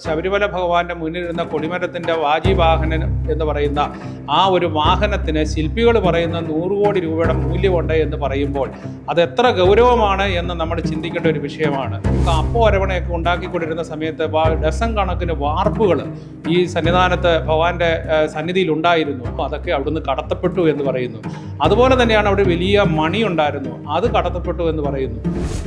ശബരിമല ഭഗവാന്റെ മുന്നിലിരുന്ന കൊടിമരത്തിന്റെ വാജി വാജിവാഹനൻ എന്ന് പറയുന്ന ആ ഒരു വാഹനത്തിന് ശില്പികൾ പറയുന്ന നൂറ് കോടി രൂപയുടെ മൂല്യമുണ്ട് എന്ന് പറയുമ്പോൾ അത് എത്ര ഗൗരവമാണ് എന്ന് നമ്മൾ ചിന്തിക്കേണ്ട ഒരു വിഷയമാണ്. അപ്പോ അരവണയൊക്കെ ഉണ്ടാക്കിക്കൊണ്ടിരുന്ന സമയത്ത് ഡസൻ കണക്കിന് വാർപ്പുകൾ ഈ സന്നിധാനത്ത് ഭഗവാന്റെ സന്നിധിയിൽ ഉണ്ടായിരുന്നു. അതൊക്കെ അവിടുന്ന് കടത്തപ്പെട്ടു എന്ന് പറയുന്നു. അതുപോലെ തന്നെയാണ് അവിടെ വലിയ മണി ഉണ്ടായിരുന്നു. അത് കടത്തപ്പെട്ടു എന്ന് പറയുന്നു.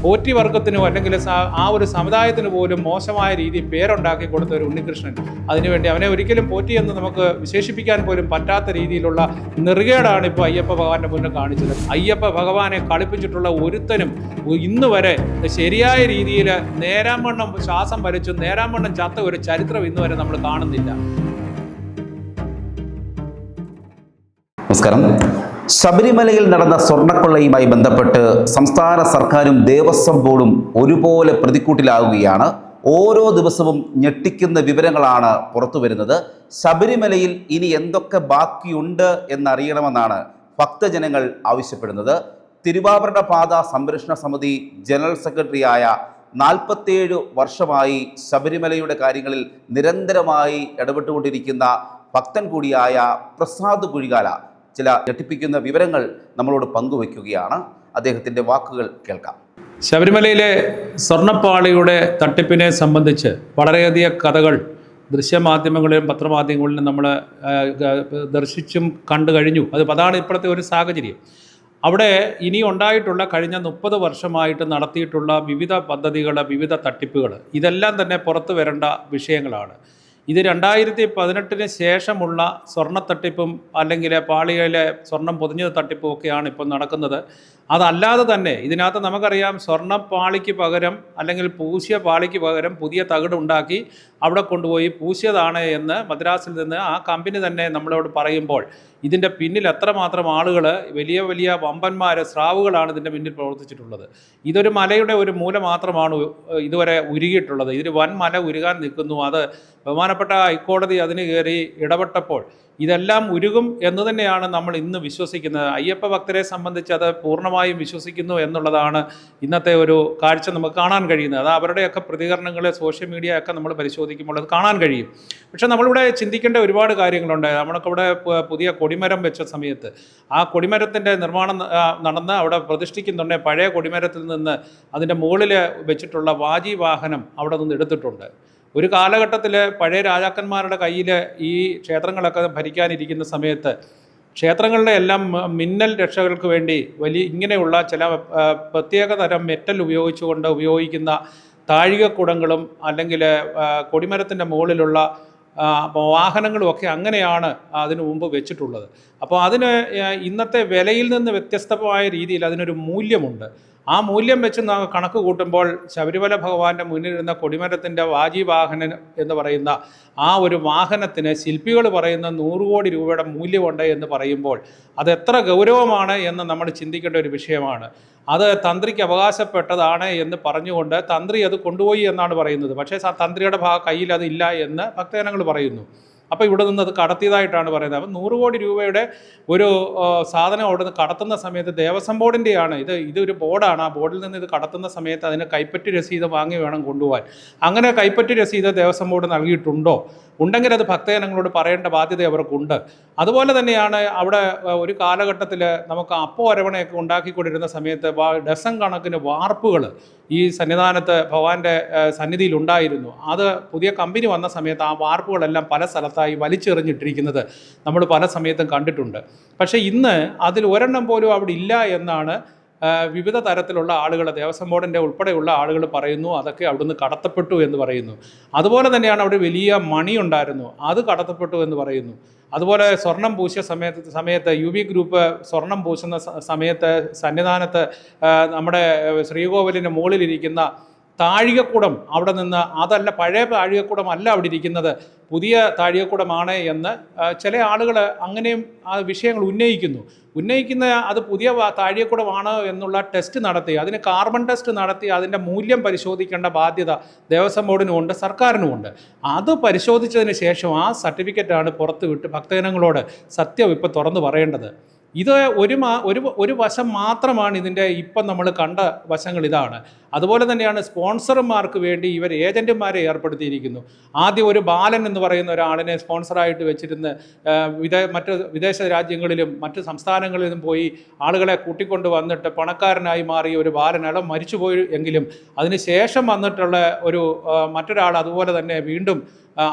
പോറ്റി വർഗത്തിനോ അല്ലെങ്കിൽ ആ ഒരു സമുദായത്തിന് പോലും മോശമായ രീതിയിൽ പേരുണ്ടാക്കി കൊടുത്ത ഒരു ഉണ്ണികൃഷ്ണൻ. അതിനുവേണ്ടി അവനെ ഒരിക്കലും പോറ്റിയെന്ന് നമുക്ക് വിശേഷിപ്പിക്കാൻ പോലും പറ്റാത്ത രീതിയിലുള്ള നെറുകേടാണ് ഇപ്പോൾ അയ്യപ്പ ഭഗവാന്റെ മുന്നിൽ കാണിച്ചത്. അയ്യപ്പ ഭഗവാനെ കളിപ്പിച്ചിട്ടുള്ള ഒരുത്തനും ഇന്ന് വരെ ശരിയായ രീതിയിൽ നേരാമണ്ണം ശ്വാസം വലിച്ചു നേരാമണ്ണം ചത്ത ഒരു ചരിത്രം ഇന്ന് വരെ നമ്മൾ കാണുന്നില്ല. നമസ്കാരം. ശബരിമലയിൽ നടന്ന സ്വർണക്കൊള്ളയുമായി ബന്ധപ്പെട്ട് സംസ്ഥാന സർക്കാരും ദേവസ്വം ബോർഡും ഒരുപോലെ പ്രതിക്കൂട്ടിലാവുകയാണ് ഓരോ ദിവസവും ഞെട്ടിക്കുന്ന വിവരങ്ങളാണ് പുറത്തു വരുന്നത്. ശബരിമലയിൽ ഇനി എന്തൊക്കെ ബാക്കിയുണ്ട് എന്നറിയണമെന്നാണ് ഭക്തജനങ്ങൾ ആവശ്യപ്പെടുന്നത്. തിരുവാഭരണ പാത സംരക്ഷണ സമിതി ജനറൽ സെക്രട്ടറിയായ നാൽപ്പത്തേഴ് വർഷമായി ശബരിമലയുടെ കാര്യങ്ങളിൽ നിരന്തരമായി ഇടപെട്ടുകൊണ്ടിരിക്കുന്ന ഭക്തൻ കൂടിയായ പ്രസാദ് കുഴികാല ചില ഞെട്ടിപ്പിക്കുന്ന വിവരങ്ങൾ നമ്മളോട് പങ്കുവയ്ക്കുകയാണ്. അദ്ദേഹത്തിന്റെ വാക്കുകൾ കേൾക്കാം. ശബരിമലയിലെ സ്വർണപ്പാളിയുടെ തട്ടിപ്പിനെ സംബന്ധിച്ച് വളരെയധികം കഥകൾ ദൃശ്യമാധ്യമങ്ങളിലും പത്രമാധ്യമങ്ങളിലും നമ്മൾ ദർശിച്ചും കണ്ടു കഴിഞ്ഞു. അത് അതാണ് ഇപ്പോഴത്തെ ഒരു സാഹചര്യം. അവിടെ ഇനി ഉണ്ടായിട്ടുള്ള കഴിഞ്ഞ മുപ്പത് വർഷമായിട്ട് നടത്തിയിട്ടുള്ള വിവിധ പദ്ധതികൾ വിവിധ തട്ടിപ്പുകൾ ഇതെല്ലാം തന്നെ പുറത്തു വരേണ്ട വിഷയങ്ങളാണ്. ഇത് രണ്ടായിരത്തി പതിനെട്ടിന് ശേഷമുള്ള സ്വർണ തട്ടിപ്പും അല്ലെങ്കിൽ പാളിയിലെ സ്വർണം പൊതിഞ്ഞ തട്ടിപ്പും ഒക്കെയാണ് ഇപ്പം നടക്കുന്നത്. അതല്ലാതെ തന്നെ ഇതിനകത്ത് നമുക്കറിയാം സ്വർണ പാളിക്ക് പകരം അല്ലെങ്കിൽ പൂശിയ പാളിക്ക് പകരം പുതിയ തകിട് ഉണ്ടാക്കി അവിടെ കൊണ്ടുപോയി പൂശിയതാണ് എന്ന് മദ്രാസിൽ നിന്ന് ആ കമ്പനി തന്നെ നമ്മളോട് പറയുമ്പോൾ ഇതിന്റെ പിന്നിൽ എത്രമാത്രം ആളുകൾ വലിയ വലിയ വമ്പന്മാർ സ്രാവുകളാണ് ഇതിന്റെ പിന്നിൽ പ്രവർത്തിച്ചിട്ടുള്ളത്. ഇതൊരു മലയുടെ ഒരു മൂല മാത്രമാണ് ഇതുവരെ ഉരുകിയിട്ടുള്ളത്. ഇതിൽ വൻ മല ഉരുകാൻ നിൽക്കുന്നു. അത് ബഹുമാനപ്പെട്ട ഹൈക്കോടതി അതിന് കയറി ഇടപെട്ടപ്പോൾ ഇതെല്ലാം ഉരുകും എന്ന് തന്നെയാണ് നമ്മൾ ഇന്ന് വിശ്വസിക്കുന്നത്. അയ്യപ്പ ഭക്തരെ സംബന്ധിച്ച് അത് പൂർണമായും വിശ്വസിക്കുന്നു എന്നുള്ളതാണ് ഇന്നത്തെ ഒരു കാഴ്ച നമുക്ക് കാണാൻ കഴിയുന്നത്. അത് അവരുടെയൊക്കെ പ്രതികരണങ്ങൾ സോഷ്യൽ മീഡിയ ഒക്കെ നമ്മൾ പരിശോധിക്കുമ്പോൾ അത് കാണാൻ കഴിയും. പക്ഷേ നമ്മളിവിടെ ചിന്തിക്കേണ്ട ഒരുപാട് കാര്യങ്ങളുണ്ട്. നമ്മളൊക്കെ ഇവിടെ പുതിയ കൊടിമരം വെച്ച സമയത്ത് ആ കൊടിമരത്തിന്റെ നിർമ്മാണം നടന്ന് അവിടെ പ്രതിഷ്ഠിക്കുന്നുണ്ടെങ്കിൽ പഴയ കൊടിമരത്തിൽ നിന്ന് അതിന്റെ മുകളിൽ വെച്ചിട്ടുള്ള വാജി വാഹനം അവിടെ നിന്ന് എടുത്തിട്ടുണ്ട്. ഒരു കാലഘട്ടത്തിൽ പഴയ രാജാക്കന്മാരുടെ കയ്യിൽ ഈ ക്ഷേത്രങ്ങളൊക്കെ ഭരിക്കാനിരിക്കുന്ന സമയത്ത് ക്ഷേത്രങ്ങളുടെ എല്ലാം മിന്നൽ രക്ഷകൾക്ക് വേണ്ടി വലിയ ഇങ്ങനെയുള്ള ചില പ്രത്യേക തരം മെറ്റൽ ഉപയോഗിച്ചുകൊണ്ട് ഉപയോഗിക്കുന്ന താഴികക്കുടങ്ങളും അല്ലെങ്കിൽ കൊടിമരത്തിന്റെ മുകളിലുള്ള വാഹനങ്ങളുമൊക്കെ അങ്ങനെയാണ് അതിനു മുമ്പ് വെച്ചിട്ടുള്ളത്. അപ്പോൾ അതിന് ഇന്നത്തെ വിലയിൽ നിന്ന് വ്യത്യസ്തമായ രീതിയിൽ അതിനൊരു മൂല്യമുണ്ട്. ആ മൂല്യം വെച്ച് കണക്ക് കൂട്ടുമ്പോൾ ശബരിമല ഭഗവാന്റെ മുന്നിലിരുന്ന കൊടിമരത്തിന്റെ വാജിവാഹനൻ എന്ന് പറയുന്ന ആ ഒരു വാഹനത്തിന് ശില്പികൾ പറയുന്ന നൂറ് കോടി രൂപയുടെ മൂല്യമുണ്ട് എന്ന് പറയുമ്പോൾ അത് എത്ര ഗൗരവമാണ് എന്ന് നമ്മൾ ചിന്തിക്കേണ്ട ഒരു വിഷയമാണ്. അത് തന്ത്രിക്ക് അവകാശപ്പെട്ടതാണ് എന്ന് പറഞ്ഞുകൊണ്ട് തന്ത്രി അത് കൊണ്ടുപോയി എന്നാണ് പറയുന്നത്. പക്ഷേ തന്ത്രിയുടെ ഭാഗ കയ്യിൽ അത് ഇല്ല എന്ന് ഭക്തജനങ്ങൾ പറയുന്നു. അപ്പോൾ ഇവിടെ നിന്ന് അത് കടത്തിയതായിട്ടാണ് പറയുന്നത്. അപ്പം നൂറ് കോടി രൂപയുടെ ഒരു സാധനം അവിടെ നിന്ന് കടത്തുന്ന സമയത്ത് ദേവസ്വം ബോർഡിന്റെയാണ് ഇത് ഇതൊരു ബോർഡാണ്. ആ ബോർഡിൽ നിന്ന് ഇത് കടത്തുന്ന സമയത്ത് അതിന് കൈപ്പറ്റി രസീത് വാങ്ങി വേണം കൊണ്ടുപോകാൻ. അങ്ങനെ കൈപ്പറ്റി രസീത് ദേവസ്വം ബോർഡ് നൽകിയിട്ടുണ്ടോ? ഉണ്ടെങ്കിൽ അത് ഭക്തജനങ്ങളോട് പറയേണ്ട ബാധ്യത അവർക്കുണ്ട്. അതുപോലെ തന്നെയാണ് അവിടെ ഒരു കാലഘട്ടത്തിൽ നമുക്ക് അപ്പോ അരവണയൊക്കെ ഉണ്ടാക്കിക്കൊണ്ടിരുന്ന സമയത്ത് ഡസൻ കണക്കിന് വാർപ്പുകൾ ഈ സന്നിധാനത്ത് ഭഗവാന്റെ സന്നിധിയിൽ ഉണ്ടായിരുന്നു അത് പുതിയ കമ്പനി വന്ന സമയത്ത് ആ വാർപ്പുകളെല്ലാം പല സ്ഥലത്തായി വലിച്ചെറിഞ്ഞിട്ടിരിക്കുന്നത് നമ്മൾ പല സമയത്തും കണ്ടിട്ടുണ്ട്. പക്ഷേ ഇന്ന് അതിൽ ഒരെണ്ണം പോലും അവിടെ ഇല്ല എന്നാണ് വിവിധ തരത്തിലുള്ള ആളുകൾ ദേവസ്വം ബോർഡിന്റെ ഉൾപ്പെടെയുള്ള ആളുകൾ പറയുന്നു അതൊക്കെ അവിടുന്ന് കടത്തപ്പെട്ടു എന്ന് പറയുന്നു. അതുപോലെ തന്നെയാണ് അവിടെ വലിയ മണി ഉണ്ടായിരുന്നു അത് കടത്തപ്പെട്ടു എന്ന് പറയുന്നു. അതുപോലെ സ്വർണം പൂശിയ സമയത്ത് സമയത്ത് യു വി ഗ്രൂപ്പ് സ്വർണം പൂശുന്ന സമയത്ത് സന്നിധാനത്ത് നമ്മുടെ ശ്രീകോവിലിന്റെ മുകളിലിരിക്കുന്ന താഴികക്കുടം അവിടെ നിന്ന് അതല്ല പഴയ താഴികക്കൂടം അല്ല അവിടെ ഇരിക്കുന്നത്. പുതിയ താഴികക്കുടമാണ് എന്ന് ചില ആളുകൾ അങ്ങനെയും ആ വിഷയങ്ങൾ ഉന്നയിക്കുന്നു. ഉന്നയിക്കുന്ന അത് പുതിയ താഴികക്കുടമാണ് എന്നുള്ള ടെസ്റ്റ് നടത്തി. അതിന് കാർബൺ ടെസ്റ്റ് നടത്തി. അതിന്റെ മൂല്യം പരിശോധിക്കേണ്ട ബാധ്യത ദേവസ്വം സർക്കാരിനും ഉണ്ട്. അത് പരിശോധിച്ചതിന് ശേഷം ആ സർട്ടിഫിക്കറ്റാണ് പുറത്ത് വിട്ട് ഭക്തജനങ്ങളോട് സത്യം ഇപ്പോൾ തുറന്നു പറയേണ്ടത്. ഇത് ഒരു മാ ഒരു ഒരു വശം മാത്രമാണ് ഇതിന്റെ ഇപ്പം നമ്മൾ കണ്ട വശങ്ങൾ ഇതാണ്. അതുപോലെ തന്നെയാണ് സ്പോൺസർമാർക്ക് വേണ്ടി ഇവർ ഏജന്റുമാരെ ഏർപ്പെടുത്തിയിരിക്കുന്നു. ആദ്യം ഒരു ബാലൻ എന്ന് പറയുന്ന ഒരാളിനെ സ്പോൺസറായിട്ട് വെച്ചിരുന്ന് വിദേ മറ്റ് വിദേശ രാജ്യങ്ങളിലും മറ്റ് സംസ്ഥാനങ്ങളിലും പോയി ആളുകളെ കൂട്ടിക്കൊണ്ട് വന്നിട്ട് പണക്കാരനായി മാറിയ ഒരു ബാലൻ അയാൾ മരിച്ചുപോയി എങ്കിലും അതിന് ശേഷം വന്നിട്ടുള്ള ഒരു മറ്റൊരാൾ അതുപോലെ തന്നെ വീണ്ടും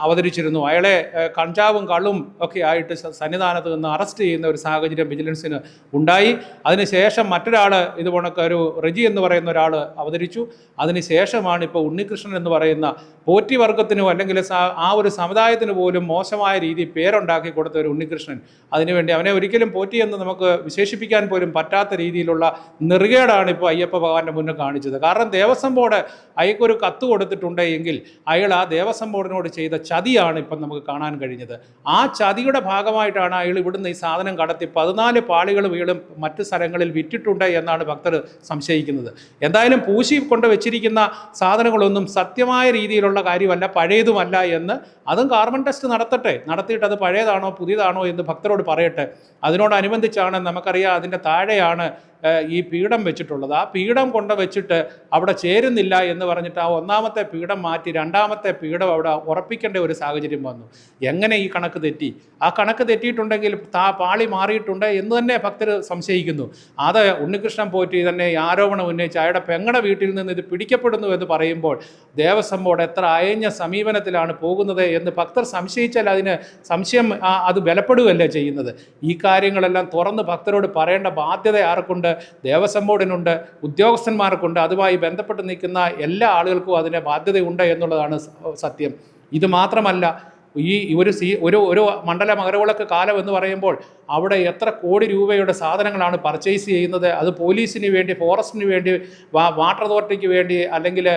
അവതരിച്ചിരുന്നു. അയാളെ കഞ്ചാവും കള്ളും ഒക്കെ ആയിട്ട് സന്നിധാനത്ത് നിന്ന് അറസ്റ്റ് ചെയ്യുന്ന ഒരു സാഹചര്യം വിജിലൻസിന് ഉണ്ടായി. അതിനുശേഷം മറ്റൊരാൾ ഇത് കണക്ക് ഒരു റെജി എന്ന് പറയുന്ന ഒരാൾ അവതരിച്ചു. അതിനുശേഷമാണ് ഇപ്പോൾ ഉണ്ണികൃഷ്ണൻ എന്ന് പറയുന്ന പോറ്റി വർഗത്തിനോ അല്ലെങ്കിൽ ആ ഒരു സമുദായത്തിന് പോലും മോശമായ രീതി പേരുണ്ടാക്കി കൊടുത്ത ഒരു ഉണ്ണികൃഷ്ണൻ. അതിനുവേണ്ടി അവനെ ഒരിക്കലും പോറ്റി എന്ന് നമുക്ക് വിശേഷിപ്പിക്കാൻ പോലും പറ്റാത്ത രീതിയിലുള്ള നെറുകേടാണ് ഇപ്പോൾ അയ്യപ്പ ഭഗവാന്റെ മുന്നിൽ കാണിച്ചത്. കാരണം ദേവസ്വം ബോർഡ് അയക്കൊരു കത്ത് കൊടുത്തിട്ടുണ്ട് എങ്കിൽ അയാൾ ആ ദേവസ്വം ബോർഡിനോട് ചെയ്ത ചതിയാണ് ഇപ്പം നമുക്ക് കാണാൻ കഴിഞ്ഞത്. ആ ചതിയുടെ ഭാഗമായിട്ടാണ് അയാൾ ഇവിടുന്ന് ഈ സാധനം കടത്തി പതിനാല് പാളികൾ വീളും മറ്റ് സ്ഥലങ്ങളിൽ വിറ്റിട്ടുണ്ട് എന്നാണ് ഭക്തർ സംശയിക്കുന്നത്. എന്തായാലും പൂശി കൊണ്ട് വെച്ചിരിക്കുന്ന സാധനങ്ങളൊന്നും സത്യമായ രീതിയിലുള്ള കാര്യമല്ല പഴയതുമല്ല എന്ന് അതും കാർബൺ ടെസ്റ്റ് നടത്തട്ടെ. നടത്തിയിട്ട് അത് പഴയതാണോ പുതിയതാണോ എന്ന് ഭക്തരോട് പറയട്ടെ. അതിനോടനുബന്ധിച്ചാണ് നമുക്കറിയാം അതിന്റെ താഴെയാണ് ഈ പീഠം വെച്ചിട്ടുള്ളത്. ആ പീഠം കൊണ്ട് വെച്ചിട്ട് അവിടെ ചേരുന്നില്ല എന്ന് പറഞ്ഞിട്ട് ആ ഒന്നാമത്തെ പീഠം മാറ്റി രണ്ടാമത്തെ പീഠം അവിടെ ഉറപ്പിക്കേണ്ട ഒരു സാഹചര്യം വന്നു. എങ്ങനെ ഈ കണക്ക് തെറ്റി? ആ കണക്ക് തെറ്റിയിട്ടുണ്ടെങ്കിൽ താ പാളി മാറിയിട്ടുണ്ട് എന്ന് തന്നെ ഭക്തർ സംശയിക്കുന്നു. അത് ഉണ്ണികൃഷ്ണൻ പോറ്റി തന്നെ ആരോപണം ഉന്നയിച്ച് അയാളുടെ പെങ്ങളുടെ വീട്ടിൽ നിന്ന് ഇത് പിടിക്കപ്പെടുന്നു എന്ന് പറയുമ്പോൾ ദേവസ്വം ബോർഡ് എത്ര അയഞ്ഞ സമീപനത്തിലാണ് പോകുന്നത് എന്ന് ഭക്തർ സംശയിച്ചാൽ അതിന് സംശയം അത് ബലപ്പെടുകയല്ല ചെയ്യുന്നത്? ഈ കാര്യങ്ങളെല്ലാം തുറന്ന് ഭക്തരോട് പറയേണ്ട ബാധ്യത ആർക്കുണ്ട്? ദേവസ്വം ബോർഡിനുണ്ട് ഉദ്യോഗസ്ഥന്മാർക്കുണ്ട് അതുമായി ബന്ധപ്പെട്ട് നിൽക്കുന്ന എല്ലാ ആളുകൾക്കും അതിന് ബാധ്യതയുണ്ട് എന്നുള്ളതാണ് സത്യം. ഇത് മാത്രമല്ല ഈ ഒരു സീ ഒരു ഒരു മണ്ഡല മകരവിളക്ക് കാലം എന്ന് പറയുമ്പോൾ അവിടെ എത്ര കോടി രൂപയുടെ സാധനങ്ങളാണ് പർച്ചേസ് ചെയ്യുന്നത്. അത് പോലീസിന് വേണ്ടി ഫോറസ്റ്റിന് വേണ്ടി വാട്ടർ അതോറിറ്റിക്ക് വേണ്ടി അല്ലെങ്കിൽ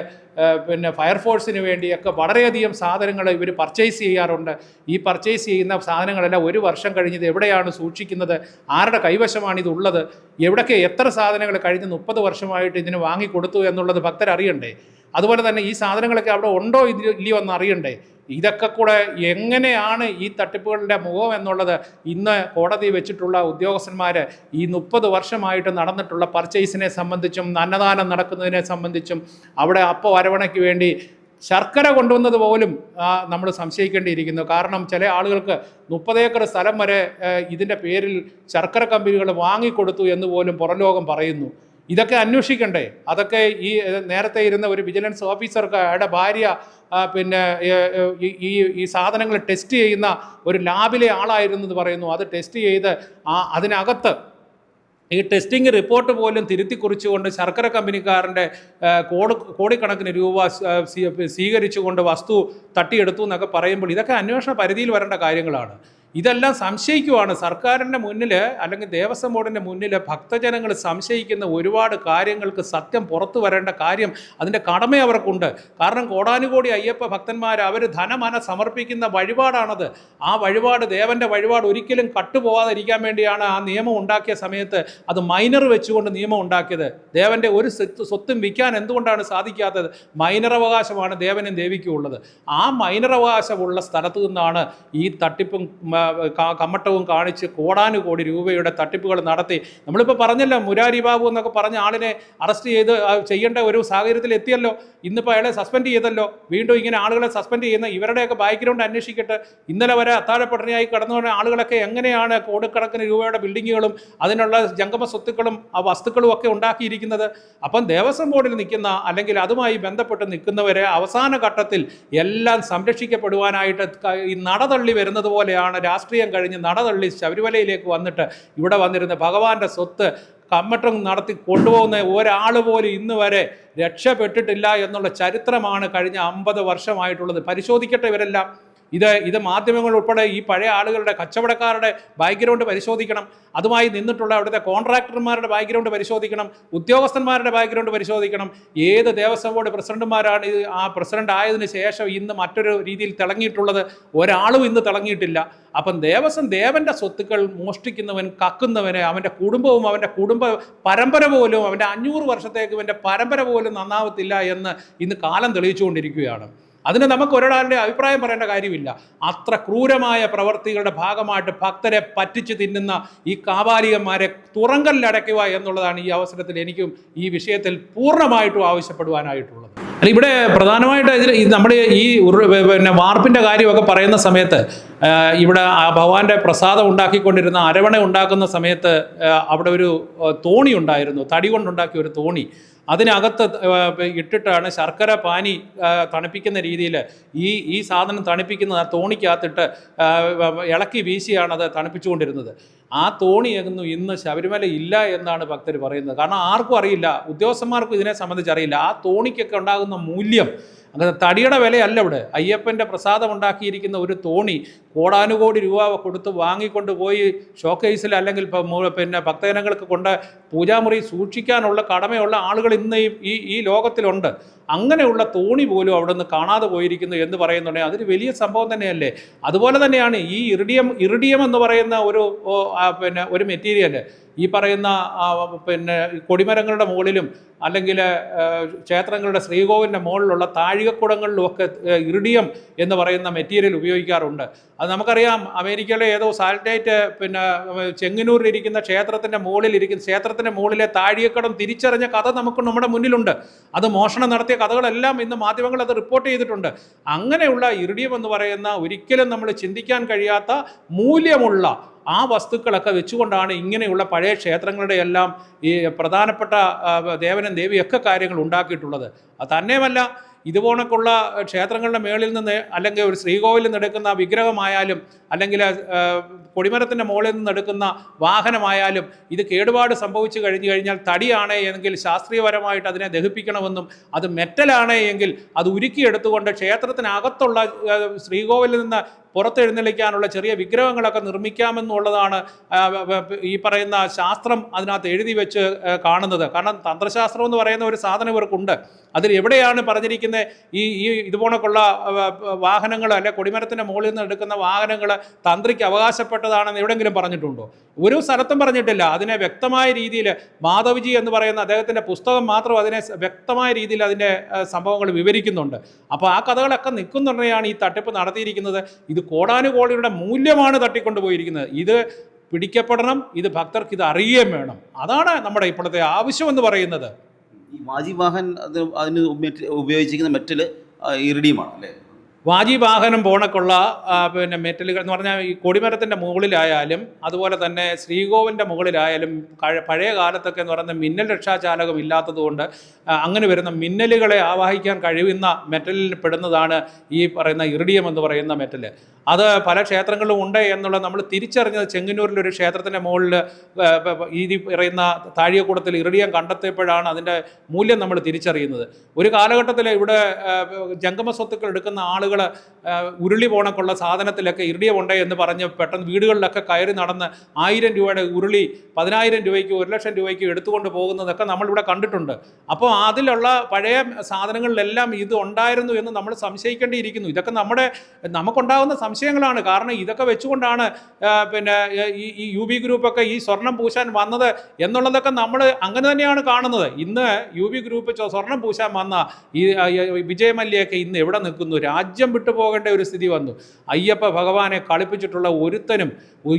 പിന്നെ ഫയർഫോഴ്സിന് വേണ്ടി ഒക്കെ വളരെയധികം സാധനങ്ങൾ ഇവർ പർച്ചേസ് ചെയ്യാറുണ്ട്. ഈ പർച്ചേസ് ചെയ്യുന്ന സാധനങ്ങളെല്ലാം ഒരു വർഷം കഴിഞ്ഞത് എവിടെയാണ് സൂക്ഷിക്കുന്നത്? ആരുടെ കൈവശമാണ് ഇതുള്ളത് എവിടൊക്കെ എത്ര സാധനങ്ങൾ കഴിഞ്ഞ മുപ്പത് വർഷമായിട്ട് ഇതിന് വാങ്ങിക്കൊടുത്തു എന്നുള്ളത് ഭക്തർ അറിയണ്ടേ അതുപോലെ തന്നെ ഈ സാധനങ്ങളൊക്കെ അവിടെ ഉണ്ടോ ഇല്ലയോ എന്ന് അറിയണ്ടേ. ഇതൊക്കെ കൂടെ എങ്ങനെയാണ് ഈ തട്ടിപ്പുകളുടെ മുഖം എന്നുള്ളത് ഇന്ന് കോടതി വെച്ചിട്ടുള്ള ഉദ്യോഗസ്ഥന്മാർ ഈ മുപ്പത് വർഷമായിട്ട് നടന്നിട്ടുള്ള പർച്ചേസിനെ സംബന്ധിച്ചും അന്നദാനം നടക്കുന്നതിനെ സംബന്ധിച്ചും അവിടെ അപ്പ വരവണയ്ക്ക് വേണ്ടി ശർക്കര കൊണ്ടുവന്നത് പോലും നമ്മൾ സംശയിക്കേണ്ടിയിരിക്കുന്നു. കാരണം ചില ആളുകൾക്ക് മുപ്പത് ഏക്കർ സ്ഥലം വരെ ഇതിന്റെ പേരിൽ ശർക്കര കമ്പനികൾ വാങ്ങിക്കൊടുത്തു എന്ന് പോലും പുറംലോകം പറയുന്നു. ഇതൊക്കെ അന്വേഷിക്കണ്ടേ? അതൊക്കെ ഈ നേരത്തെ ഇരുന്ന ഒരു വിജിലൻസ് ഓഫീസർക്ക് അയാളുടെ ഭാര്യ പിന്നെ ഈ- ഈ സാധനങ്ങൾ ടെസ്റ്റ് ചെയ്യുന്ന ഒരു ലാബിലെ ആളായിരുന്നു എന്ന് പറയുന്നു. അത് ടെസ്റ്റ് ചെയ്ത് ആ അതിനകത്ത് ഈ ടെസ്റ്റിംഗ് റിപ്പോർട്ട് പോലും തിരുത്തി കുറിച്ചുകൊണ്ട് ശർക്കര കമ്പനിക്കാരന്റെ കോടി കോടിക്കണക്കിന് രൂപ സ്വീകരിച്ചുകൊണ്ട് വസ്തു തട്ടിയെടുത്തു എന്നൊക്കെ പറയുമ്പോൾ ഇതൊക്കെ അന്വേഷണ പരിധിയിൽ വരേണ്ട കാര്യങ്ങളാണ്. ഇതെല്ലാം സംശയിക്കുവാണ്. സർക്കാരിന്റെ മുന്നിൽ അല്ലെങ്കിൽ ദേവസ്വം ബോർഡിന്റെ മുന്നിൽ ഭക്തജനങ്ങൾ സംശയിക്കുന്ന ഒരുപാട് കാര്യങ്ങൾക്ക് സത്യം പുറത്തു വരേണ്ട കാര്യം അതിന്റെ കടമ അവർക്കുണ്ട്. കാരണം കോടാനുകോടി അയ്യപ്പ ഭക്തന്മാർ അവർ ധനമന സമർപ്പിക്കുന്ന വഴിപാടാണത്. ആ വഴിപാട് ദേവന്റെ വഴിപാട് ഒരിക്കലും കട്ടുപോകാതിരിക്കാൻ വേണ്ടിയാണ് ആ നിയമം ഉണ്ടാക്കിയ സമയത്ത് അത് മൈനർ വെച്ചുകൊണ്ട് നിയമം ഉണ്ടാക്കിയത്. ദേവന്റെ ഒരു സ്വത്ത് വിൽക്കാൻ എന്തുകൊണ്ടാണ് സാധിക്കാത്തത്? മൈനർ അവകാശമാണ് ദേവനും ദേവിക്കും ഉള്ളത്. ആ മൈനർ അവകാശമുള്ള സ്ഥലത്തു നിന്നാണ് ഈ തട്ടിപ്പും കമ്മട്ടവും കാണിച്ച് കോടാനുകോടി രൂപയുടെ തട്ടിപ്പുകൾ നടത്തി. നമ്മളിപ്പോൾ പറഞ്ഞല്ലോ മുരാരി ബാബു എന്നൊക്കെ പറഞ്ഞ ആളിനെ അറസ്റ്റ് ചെയ്ത് ചെയ്യേണ്ട ഒരു സാഹചര്യത്തിൽ എത്തിയല്ലോ. ഇന്നിപ്പോൾ അയാളെ സസ്പെൻഡ് ചെയ്തല്ലോ. വീണ്ടും ഇങ്ങനെ ആളുകളെ സസ്പെൻഡ് ചെയ്യുന്ന ഇവരുടെയൊക്കെ ബാക്ക്ഗ്രൗണ്ട് അന്വേഷിക്കട്ടെ. ഇന്നലെ വരെ അത്താഴപ്പട്ടിണിയായി കടന്നു വന്ന ആളുകളൊക്കെ എങ്ങനെയാണ് കോടിക്കണക്കിന് രൂപയുടെ ബിൽഡിങ്ങുകളും അതിനുള്ള ജംഗമ സ്വത്തുക്കളും ആ വസ്തുക്കളും ഒക്കെ ഉണ്ടാക്കിയിരിക്കുന്നത്? അപ്പം ദേവസ്വം ബോർഡിൽ നിൽക്കുന്ന അല്ലെങ്കിൽ അതുമായി ബന്ധപ്പെട്ട് നിൽക്കുന്നവരെ അവസാന ഘട്ടത്തിൽ എല്ലാം സംരക്ഷിക്കപ്പെടുവാനായിട്ട് നടതള്ളി വരുന്നത് പോലെയാണ് രാഷ്ട്രീയം കഴിഞ്ഞ് നടതള്ളി ശബരിമലയിലേക്ക് വന്നിട്ട് ഇവിടെ വന്നിരുന്ന ഭഗവാന്റെ സ്വത്ത് കമ്മട്ടം നടത്തി കൊണ്ടുപോകുന്ന ഒരാൾ പോലും ഇന്ന് വരെ രക്ഷപ്പെട്ടിട്ടില്ല എന്നുള്ള ചരിത്രമാണ് കഴിഞ്ഞ അമ്പത് വർഷമായിട്ടുള്ളത്. പരിശോധിക്കട്ടെ ഇവരെല്ലാം. ഇത് ഇത് മാധ്യമങ്ങൾ ഉൾപ്പെടെ ഈ പഴയ ആളുകളുടെ കച്ചവടക്കാരുടെ ബാക്ക്ഗ്രൗണ്ട് പരിശോധിക്കണം. അതുമായി നിന്നിട്ടുള്ള അവിടുത്തെ കോൺട്രാക്ടർമാരുടെ ബാക്ക്ഗ്രൗണ്ട് പരിശോധിക്കണം. ഉദ്യോഗസ്ഥന്മാരുടെ ബാക്ക്ഗ്രൗണ്ട് പരിശോധിക്കണം. ഏത് ദേവസ്വം ബോർഡ് പ്രസിഡന്റുമാരാണ് ഇത് ആ പ്രസിഡന്റ് ആയതിന് ശേഷം ഇന്ന് മറ്റൊരു രീതിയിൽ തിളങ്ങിയിട്ടുള്ളത്? ഒരാളും ഇന്ന് തിളങ്ങിയിട്ടില്ല. അപ്പം ദേവസ്വം ദേവന്റെ സ്വത്തുക്കൾ മോഷ്ടിക്കുന്നവൻ കക്കുന്നവന് അവന്റെ കുടുംബവും അവന്റെ കുടുംബ പരമ്പര പോലും അവന്റെ അഞ്ഞൂറ് വർഷത്തേക്ക് അവന്റെ പരമ്പര പോലും നന്നാവത്തില്ല എന്ന് ഇന്ന് കാലം തെളിയിച്ചുകൊണ്ടിരിക്കുകയാണ്. അതിന് നമുക്ക് ഒരാളുടെ അഭിപ്രായം പറയേണ്ട കാര്യമില്ല. അത്ര ക്രൂരമായ പ്രവർത്തികളുടെ ഭാഗമായിട്ട് ഭക്തരെ പറ്റിച്ച് തിന്നുന്ന ഈ കാപാലികന്മാരെ തുറങ്കലിലടയ്ക്കുക എന്നുള്ളതാണ് ഈ അവസരത്തിൽ എനിക്കും ഈ വിഷയത്തിൽ പൂർണമായിട്ടും ആവശ്യപ്പെടുവാനായിട്ടുള്ളത്. അല്ല ഇവിടെ പ്രധാനമായിട്ട് ഇതിൽ നമ്മുടെ ഈ പിന്നെ വാർപ്പിന്റെ കാര്യമൊക്കെ പറയുന്ന സമയത്ത് ഇവിടെ ആ ഭഗവാന്റെ പ്രസാദം ഉണ്ടാക്കിക്കൊണ്ടിരുന്ന അരവണ ഉണ്ടാക്കുന്ന സമയത്ത് അവിടെ ഒരു തോണി ഉണ്ടായിരുന്നു. തടി കൊണ്ടുണ്ടാക്കിയ ഒരു തോണി. അതിനകത്ത് ഇട്ടിട്ടാണ് ശർക്കര പാനി തണുപ്പിക്കുന്ന രീതിയിൽ ഈ ഈ സാധനം തണുപ്പിക്കുന്ന ആ തോണിക്കകത്തിട്ട് ഇളക്കി വീശിയാണ് അത് തണുപ്പിച്ചുകൊണ്ടിരുന്നത്. ആ തോണിയൊന്നും ഇന്ന് ശബരിമല ഇല്ല എന്നാണ് ഭക്തർ പറയുന്നത്. കാരണം ആർക്കും അറിയില്ല. ഉദ്യോഗസ്ഥന്മാർക്കും ഇതിനെ സംബന്ധിച്ച് അറിയില്ല. ആ തോണിക്കൊക്കെ ഉണ്ടാകുന്ന മൂല്യം തടിയുടെ വിലയല്ല ഇവിടെ. അയ്യപ്പന്റെ പ്രസാദം ഉണ്ടാക്കിയിരിക്കുന്ന ഒരു തോണി കോടാനുകോടി രൂപ കൊടുത്ത് വാങ്ങിക്കൊണ്ട് പോയി ഷോക്കേസിൽ അല്ലെങ്കിൽ പിന്നെ ഭക്തജനങ്ങൾക്ക് കൊണ്ട് പൂജാമുറി സൂക്ഷിക്കാനുള്ള കടമയുള്ള ആളുകൾ ഇന്ന് ഈ- ഈ ലോകത്തിലുണ്ട്. അങ്ങനെയുള്ള തോണി പോലും അവിടെ നിന്ന് കാണാതെ പോയിരിക്കുന്നു എന്ന് പറയുന്നുണ്ടെങ്കിൽ അതൊരു വലിയ സംഭവം തന്നെയല്ലേ? അതുപോലെ തന്നെയാണ് ഈ ഇറിഡിയം ഇറിഡിയം എന്ന് പറയുന്ന ഒരു പിന്നെ ഒരു മെറ്റീരിയൽ ഈ പറയുന്ന പിന്നെ കൊടിമരങ്ങളുടെ മുകളിലും അല്ലെങ്കിൽ ക്ഷേത്രങ്ങളുടെ ശ്രീകോവിലിന്റെ മുകളിലുള്ള താഴികക്കുടങ്ങളിലുമൊക്കെ ഇറിഡിയം എന്ന് പറയുന്ന മെറ്റീരിയൽ ഉപയോഗിക്കാറുണ്ട്. അത് നമുക്കറിയാം അമേരിക്കയിലെ ഏതോ സാറ്റലൈറ്റ് പിന്നെ ചെങ്ങന്നൂരിൽ ഇരിക്കുന്ന ക്ഷേത്രത്തിന്റെ മുകളിൽ ഇരിക്കുന്ന ക്ഷേത്രത്തിന്റെ മുകളിലെ താഴികക്കടം തിരിച്ചറിഞ്ഞ കഥ നമുക്ക് നമ്മുടെ മുന്നിലുണ്ട്. അത് മോഷണം നടത്തിയ കഥകളെല്ലാം ഇന്ന് മാധ്യമങ്ങൾ അത് റിപ്പോർട്ട് ചെയ്തിട്ടുണ്ട്. അങ്ങനെയുള്ള ഇറിഡിയം എന്ന് പറയുന്ന ഒരിക്കലും നമ്മൾ ചിന്തിക്കാൻ കഴിയാത്ത മൂല്യമുള്ള ആ വസ്തുക്കളൊക്കെ വെച്ചുകൊണ്ടാണ് ഇങ്ങനെയുള്ള പഴയ ക്ഷേത്രങ്ങളുടെ എല്ലാം ഈ പ്രധാനപ്പെട്ട ദേവനും ദേവിയൊക്കെ കാര്യങ്ങൾ ഉണ്ടാക്കിയിട്ടുള്ളത്. തന്നെയുമല്ല ഇതുപോണക്കുള്ള ക്ഷേത്രങ്ങളുടെ മേളിൽ നിന്ന് അല്ലെങ്കിൽ ഒരു ശ്രീകോവിലിൽ നിന്ന് എടുക്കുന്ന വിഗ്രഹമായാലും അല്ലെങ്കിൽ കൊടിമരത്തിന്റെ മുകളിൽ നിന്ന് എടുക്കുന്ന വാഹനമായാലും ഇത് കേടുപാട് സംഭവിച്ചു കഴിഞ്ഞു കഴിഞ്ഞാൽ തടിയാണ് എങ്കിൽ ശാസ്ത്രീയപരമായിട്ട് അതിനെ ദഹിപ്പിക്കണമെന്നും അത് മെറ്റലാണ് എങ്കിൽ അത് ഉരുക്കിയെടുത്തുകൊണ്ട് ക്ഷേത്രത്തിനകത്തുള്ള ശ്രീകോവിലിൽ നിന്ന് പുറത്തെഴുന്നള്ളിക്കാനുള്ള ചെറിയ വിഗ്രഹങ്ങളൊക്കെ നിർമ്മിക്കാമെന്നുള്ളതാണ് ഈ പറയുന്ന ശാസ്ത്രം അതിനകത്ത് എഴുതി വെച്ച് കാണുന്നത്. കാരണം തന്ത്രശാസ്ത്രം എന്ന് പറയുന്ന ഒരു സാധനം ഇവർക്കുണ്ട്. അതിൽ എവിടെയാണ് പറഞ്ഞിരിക്കുന്നത് ഈ ഈ ഇതുപോണക്കുള്ള വാഹനങ്ങൾ അല്ലെ കൊടിമരത്തിന്റെ മുകളിൽ നിന്ന് എടുക്കുന്ന വാഹനങ്ങൾ തന്ത്രിക്ക് അവകാശപ്പെട്ടതാണെന്ന് എവിടെയെങ്കിലും പറഞ്ഞിട്ടുണ്ടോ? ഒരു സ്ഥലത്തും പറഞ്ഞിട്ടില്ല. അതിനെ വ്യക്തമായ രീതിയിൽ മാധവ്ജി എന്ന് പറയുന്ന അദ്ദേഹത്തിന്റെ പുസ്തകം മാത്രം അതിനെ വ്യക്തമായ രീതിയിൽ അതിന്റെ സംഭവങ്ങൾ വിവരിക്കുന്നുണ്ട്. അപ്പോൾ ആ കഥകളൊക്കെ നിൽക്കുന്നുണ്ടെയാണ് ഈ തട്ടിപ്പ് നടത്തിയിരിക്കുന്നത്. ഇത് കോടാനുകോടിയുടെ മൂല്യമാണ് തട്ടിക്കൊണ്ടുപോയിരിക്കുന്നത്. ഇത് പിടിക്കപ്പെടണം ഇത് ഭക്തർക്ക് ഇത് അറിയുകയും വേണം. അതാണ് നമ്മുടെ ഇപ്പോഴത്തെ ആവശ്യം എന്ന് പറയുന്നത്. ഈ വാജി വാഹൻ അത് അതിന് ഉപയോഗിച്ചിരിക്കുന്ന മെറ്റൽ ഇറിഡിയമാണ് അല്ലേ? വാജി വാഹനം പോണക്കുള്ള പിന്നെ മെറ്റലുകൾ എന്ന് പറഞ്ഞാൽ ഈ കൊടിമരത്തിന്റെ മുകളിലായാലും അതുപോലെ തന്നെ ശ്രീകോവിന്റെ മുകളിലായാലും പഴയ കാലത്തൊക്കെ എന്ന് പറയുന്ന മിന്നൽ രക്ഷാചാലകം ഇല്ലാത്തതുകൊണ്ട് അങ്ങനെ വരുന്ന മിന്നലുകളെ ആവാഹിക്കാൻ കഴിയുന്ന മെറ്റലിൽ പെടുന്നതാണ് ഈ പറയുന്ന ഇറിഡിയം എന്ന് പറയുന്ന മെറ്റൽ അത് പല ക്ഷേത്രങ്ങളിലും ഉണ്ട് എന്നുള്ളത് നമ്മൾ തിരിച്ചറിഞ്ഞത് ചെങ്ങന്നൂരിൽ ഒരു ക്ഷേത്രത്തിന്റെ മുകളിൽ ഈ പറയുന്ന താഴികക്കൂടത്തിൽ ഇറിഡിയം കണ്ടെത്തിയപ്പോഴാണ് അതിന്റെ മൂല്യം നമ്മൾ തിരിച്ചറിയുന്നത്. ഒരു കാലഘട്ടത്തിൽ ഇവിടെ ജംഗമ സ്വത്തുക്കൾ എടുക്കുന്ന ആളുകൾ ഉരുളി പോണക്കുള്ള സാധനത്തിലൊക്കെ ഇറിഡിയം ഉണ്ട് എന്ന് പറഞ്ഞ് പെട്ടെന്ന് വീടുകളിലൊക്കെ കയറി നടന്ന് ആയിരം രൂപയുടെ ഉരുളി പതിനായിരം രൂപയ്ക്ക് ഒരു ലക്ഷം രൂപയ്ക്ക് എടുത്തുകൊണ്ട് പോകുന്നതൊക്കെ നമ്മളിവിടെ കണ്ടിട്ടുണ്ട്. അപ്പോൾ അതിലുള്ള പഴയ സാധനങ്ങളിലെല്ലാം ഇത് ഉണ്ടായിരുന്നു എന്ന് നമ്മൾ സംശയിക്കേണ്ടിയിരിക്കുന്നു. ഇതൊക്കെ നമ്മുടെ നമുക്കുണ്ടാകുന്ന സംശയങ്ങളാണ്. കാരണം ഇതൊക്കെ വെച്ചുകൊണ്ടാണ് പിന്നെ ഈ യു ബി ഗ്രൂപ്പൊക്കെ ഈ സ്വർണം പൂശാൻ വന്നത് എന്നുള്ളതൊക്കെ നമ്മൾ അങ്ങനെ തന്നെയാണ് കാണുന്നത്. ഇന്ന് യു ബി ഗ്രൂപ്പ് സ്വർണം പൂശാൻ വന്ന ഈ വിജയമല്യൊക്കെ ഇന്ന് എവിടെ നിൽക്കുന്നു? രാജ്യം വിട്ടു പോകേണ്ട ഒരു സ്ഥിതി വന്നു. അയ്യപ്പ ഭഗവാനെ കളിപ്പിച്ചിട്ടുള്ള ഒരുത്തനും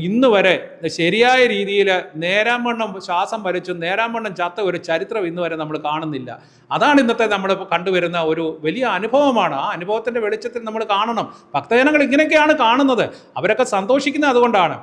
ഇന്ന് വരെ ശരിയായ രീതിയിൽ നേരാമണ്ണം ശ്വാസം വലിച്ചു നേരാമണ്ണം ചത്ത ഒരു ചരിത്രം ഇന്ന് വരെ നമ്മൾ കാണുന്നില്ല. അതാണ് ഇന്നത്തെ നമ്മൾ കണ്ടുവരുന്ന ഒരു വലിയ അനുഭവമാണ്. ആ അനുഭവത്തിന്റെ വെളിച്ചത്തിൽ നമ്മൾ കാണണം. ഭക്തജനങ്ങൾ ഇങ്ങനെയൊക്കെയാണ് കാണുന്നത്. അവരൊക്കെ സന്തോഷിക്കുന്നത് അതുകൊണ്ടാണ്.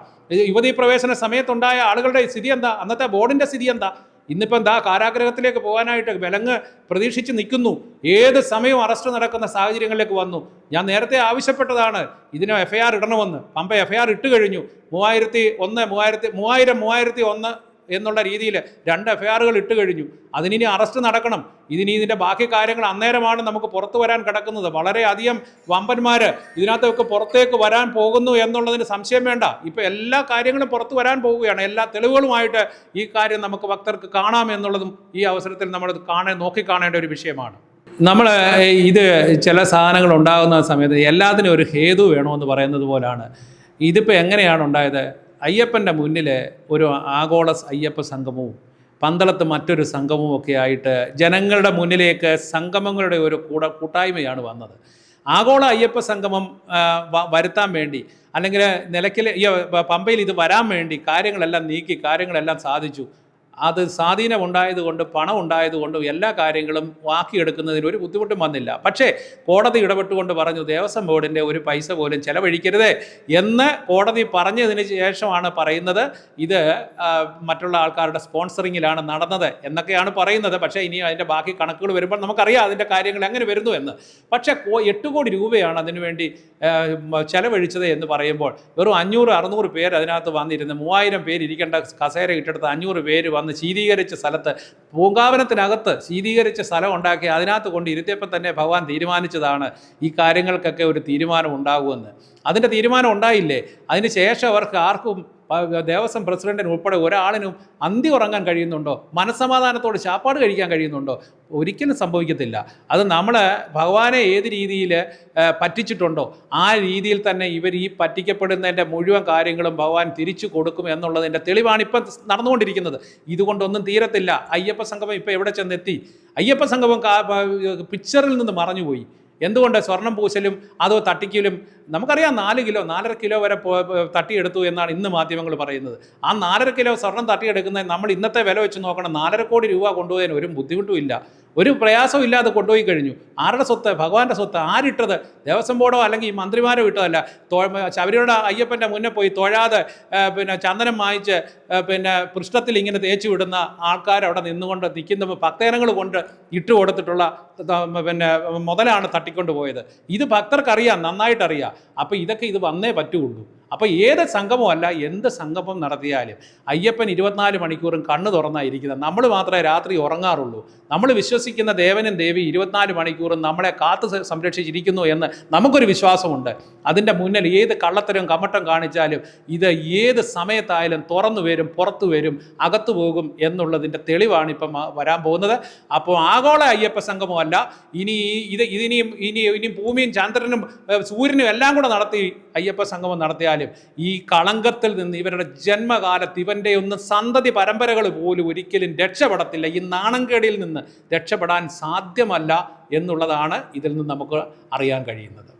യുവതീ പ്രവേശന സമയത്തുണ്ടായ ആളുകളുടെ സ്ഥിതി എന്താ? അന്നത്തെ ബോർഡിന്റെ സ്ഥിതി എന്താ? ഇന്നിപ്പോൾ എന്താ കാരാഗ്രഹത്തിലേക്ക് പോകാനായിട്ട് വിലങ്ങ് പ്രതീക്ഷിച്ച് നിൽക്കുന്നു. ഏത് സമയവും അറസ്റ്റ് നടക്കുന്ന സാഹചര്യങ്ങളിലേക്ക് വന്നു. ഞാൻ നേരത്തെ ആവശ്യപ്പെട്ടതാണ്. ഇതിന് എഫ് ഐ ആർ ഇടണമെന്ന്. പമ്പ എഫ് ഐ ആർ ഇട്ട് കഴിഞ്ഞു. മൂവായിരത്തി ഒന്ന് മൂവായിരത്തി മൂവായിരം മൂവായിരത്തി ഒന്ന് എന്നുള്ള രീതിയിൽ രണ്ട് എഫ്ഐആറുകൾ ഇട്ട് കഴിഞ്ഞു. അതിനി അറസ്റ്റ് നടക്കണം. ഇതിനി ഇതിന്റെ ബാക്കി കാര്യങ്ങൾ അന്നേരമാണ് നമുക്ക് പുറത്തു വരാൻ കിടക്കുന്നത്. വളരെയധികം വമ്പന്മാർ ഇതിനകത്തൊക്കെ പുറത്തേക്ക് വരാൻ പോകുന്നു എന്നുള്ളതിന് സംശയം വേണ്ട. ഇപ്പോൾ എല്ലാ കാര്യങ്ങളും പുറത്തു വരാൻ പോവുകയാണ്. എല്ലാ തെളിവുകളുമായിട്ട് ഈ കാര്യം നമുക്ക് ഭക്തർക്ക് കാണാം എന്നുള്ളതും ഈ അവസരത്തിൽ നമ്മൾ കാണാൻ നോക്കിക്കാണേണ്ട ഒരു വിഷയമാണ്. നമ്മൾ ഇത് ചില സാധനങ്ങൾ ഉണ്ടാകുന്ന സമയത്ത് എല്ലാത്തിനും ഒരു ഹേതു വേണമെന്ന് പറയുന്നത് പോലാണ്. ഇതിപ്പോൾ എങ്ങനെയാണ് ഉണ്ടായത്? അയ്യപ്പന്റെ മുന്നിൽ ഒരു ആഗോള അയ്യപ്പ സംഗമവും പന്തളത്ത് മറ്റൊരു സംഗമവും ഒക്കെ ആയിട്ട് ജനങ്ങളുടെ മുന്നിലേക്ക് സംഗമങ്ങളുടെ ഒരു കൂട കൂട്ടായ്മയാണ് വന്നത്. ആഗോള അയ്യപ്പ സംഗമം വരുത്താൻ വേണ്ടി അല്ലെങ്കിൽ നിലയ്ക്കൽ പമ്പയിൽ ഇത് വരാൻ വേണ്ടി കാര്യങ്ങളെല്ലാം നീക്കി കാര്യങ്ങളെല്ലാം സാധിച്ചു. അത് സ്വാധീനം ഉണ്ടായതുകൊണ്ട് പണം ഉണ്ടായതുകൊണ്ടും എല്ലാ കാര്യങ്ങളും വാക്കിയെടുക്കുന്നതിന് ഒരു ബുദ്ധിമുട്ടും വന്നില്ല. പക്ഷേ കോടതി ഇടപെട്ടുകൊണ്ട് പറഞ്ഞു ദേവസ്വം ബോർഡിന്റെ ഒരു പൈസ പോലും ചെലവഴിക്കരുത് എന്ന് കോടതി പറഞ്ഞതിന് ശേഷമാണ് പറയുന്നത്. ഇത് മറ്റുള്ള ആൾക്കാരുടെ സ്പോൺസറിങ്ങിലാണ് നടന്നത് എന്നൊക്കെയാണ് പറയുന്നത്. പക്ഷേ ഇനി അതിന്റെ ബാക്കി കണക്കുകൾ വരുമ്പോൾ നമുക്കറിയാം അതിന്റെ കാര്യങ്ങൾ എങ്ങനെ വരുന്നു എന്ന്. പക്ഷേ എട്ട് കോടി രൂപയാണ് അതിനുവേണ്ടി ചെലവഴിച്ചത് എന്ന് പറയുമ്പോൾ വെറും അഞ്ഞൂറ് അറുന്നൂറ് പേര് അതിനകത്ത് വന്നിരുന്ന് മൂവായിരം പേര് ഇരിക്കേണ്ട കസേര ഇട്ടെടുത്ത് അഞ്ഞൂറ് പേര് വന്ന് ശീതീകരിച്ച സ്ഥലത്ത് പൂങ്കാവനത്തിനകത്ത് ശീതീകരിച്ച സ്ഥലം ഉണ്ടാക്കി അതിനകത്ത് കൊണ്ട് ഇരുത്തിയപ്പോൾ തന്നെ ഭഗവാൻ തീരുമാനിച്ചതാണ് ഈ കാര്യങ്ങൾക്കൊക്കെ ഒരു തീരുമാനം ഉണ്ടാകുമെന്ന്. അതിന്റെ തീരുമാനം ഉണ്ടായില്ലേ? അതിന് ശേഷം അവർക്ക് ആർക്കും ദേവസ്വം പ്രസിഡന്റിന് ഉൾപ്പെടെ ഒരാളിനും അന്തി ഉറങ്ങാൻ കഴിയുന്നുണ്ടോ? മനസ്സമാധാനത്തോട് ചാപ്പാട് കഴിക്കാൻ കഴിയുന്നുണ്ടോ? ഒരിക്കലും സംഭവിക്കത്തില്ല. അത് നമ്മൾ ഭഗവാനെ ഏത് രീതിയിൽ പറ്റിച്ചിട്ടുണ്ടോ? ആ രീതിയിൽ തന്നെ ഇവർ ഈ പറ്റിക്കപ്പെടുന്നതിന്റെ മുഴുവൻ കാര്യങ്ങളും ഭഗവാൻ തിരിച്ചു കൊടുക്കും എന്നുള്ളതിന്റെ തെളിവാണ് ഇപ്പം നടന്നുകൊണ്ടിരിക്കുന്നത്. ഇതുകൊണ്ടൊന്നും തീരത്തില്ല. അയ്യപ്പ സംഗമം ഇപ്പം എവിടെ ചെന്നെത്തി? അയ്യപ്പ സംഗമം പിക്ചറിൽ നിന്ന് മറഞ്ഞുപോയി. എന്തുകൊണ്ട് സ്വർണം പൂശലും അതോ തട്ടിക്കലും? നമുക്കറിയാം നാല് കിലോ നാലര കിലോ വരെ തട്ടിയെടുത്തു എന്നാണ് ഇന്ന് മാധ്യമങ്ങൾ പറയുന്നത്. ആ നാലര കിലോ സ്വർണം തട്ടിയെടുക്കുന്നത് നമ്മൾ ഇന്നത്തെ വില വെച്ച് നോക്കണം. നാലര കോടി രൂപ കൊണ്ടുപോയതിന് ഒരു ബുദ്ധിമുട്ടും ഇല്ല. ഒരു പ്രയാസവും ഇല്ലാതെ കൊണ്ടുപോയി കഴിഞ്ഞു. ആരുടെ സ്വത്ത്? ഭഗവാന്റെ സ്വത്ത്. ആരിട്ടത്? ദേവസ്വം ബോർഡോ അല്ലെങ്കിൽ ഈ മന്ത്രിമാരോ ഇട്ടതല്ല. ശബരിയുടെ അയ്യപ്പന്റെ മുന്നേ പോയി തൊഴാതെ പിന്നെ ചന്ദനം വാങ്ങിച്ച് പിന്നെ പൃഷ്ഠത്തിൽ ഇങ്ങനെ തേച്ചു വിടുന്ന ആൾക്കാർ അവിടെ നിന്നുകൊണ്ട് നിൽക്കുന്ന ഭക്തജനങ്ങൾ കൊണ്ട് ഇട്ട് കൊടുത്തിട്ടുള്ള പിന്നെ മുതലാണ് തട്ടിക്കൊണ്ട് പോയത്. ഇത് ഭക്തർക്കറിയാം നന്നായിട്ടറിയാം അപ്പോൾ ഇതൊക്കെ ഇത് വന്നേ പറ്റുള്ളൂ. അപ്പോൾ ഏത് സംഗമമല്ല എന്ത് സംഗമം നടത്തിയാലും അയ്യപ്പൻ ഇരുപത്തിനാല് മണിക്കൂറും കണ്ണ് തുറന്നായിരിക്കുന്നത് നമ്മൾ മാത്രമേ രാത്രി ഉറങ്ങാറുള്ളൂ. നമ്മൾ വിശ്വസിക്കുന്ന ദേവനും ദേവി ഇരുപത്തിനാല് മണിക്കൂറും നമ്മളെ കാത്തു സംരക്ഷിച്ചിരിക്കുന്നു എന്ന് നമുക്കൊരു വിശ്വാസമുണ്ട്. അതിന്റെ മുന്നിൽ ഏത് കള്ളത്തരവും കമ്മട്ടം കാണിച്ചാലും ഇത് ഏത് സമയത്തായാലും തുറന്നു വരും പുറത്തു വരും അകത്തു പോകും എന്നുള്ളതിന്റെ തെളിവാണ് ഇപ്പം വരാൻ പോകുന്നത്. അപ്പോൾ ആഗോള അയ്യപ്പ സംഗമമല്ല ഇനി ഇത് ഇതിനിയും ഇനി ഇനിയും ഭൂമിയും ചന്ദ്രനും സൂര്യനും എല്ലാം കൂടെ നടത്തി അയ്യപ്പ സംഗമം നടത്തിയാലും ഈ കളങ്കത്തിൽ നിന്ന് ഇവരുടെ ജന്മകാലത്ത് ഇവന്റെ ഒന്നും സന്തതി പരമ്പരകൾ പോലും ഒരിക്കലും രക്ഷപ്പെടത്തില്ല. ഈ നാണംകേടിൽ നിന്ന് രക്ഷപ്പെടാൻ സാധ്യമല്ല എന്നുള്ളതാണ് ഇതിൽ നിന്ന് നമുക്ക് അറിയാൻ കഴിയുന്നത്.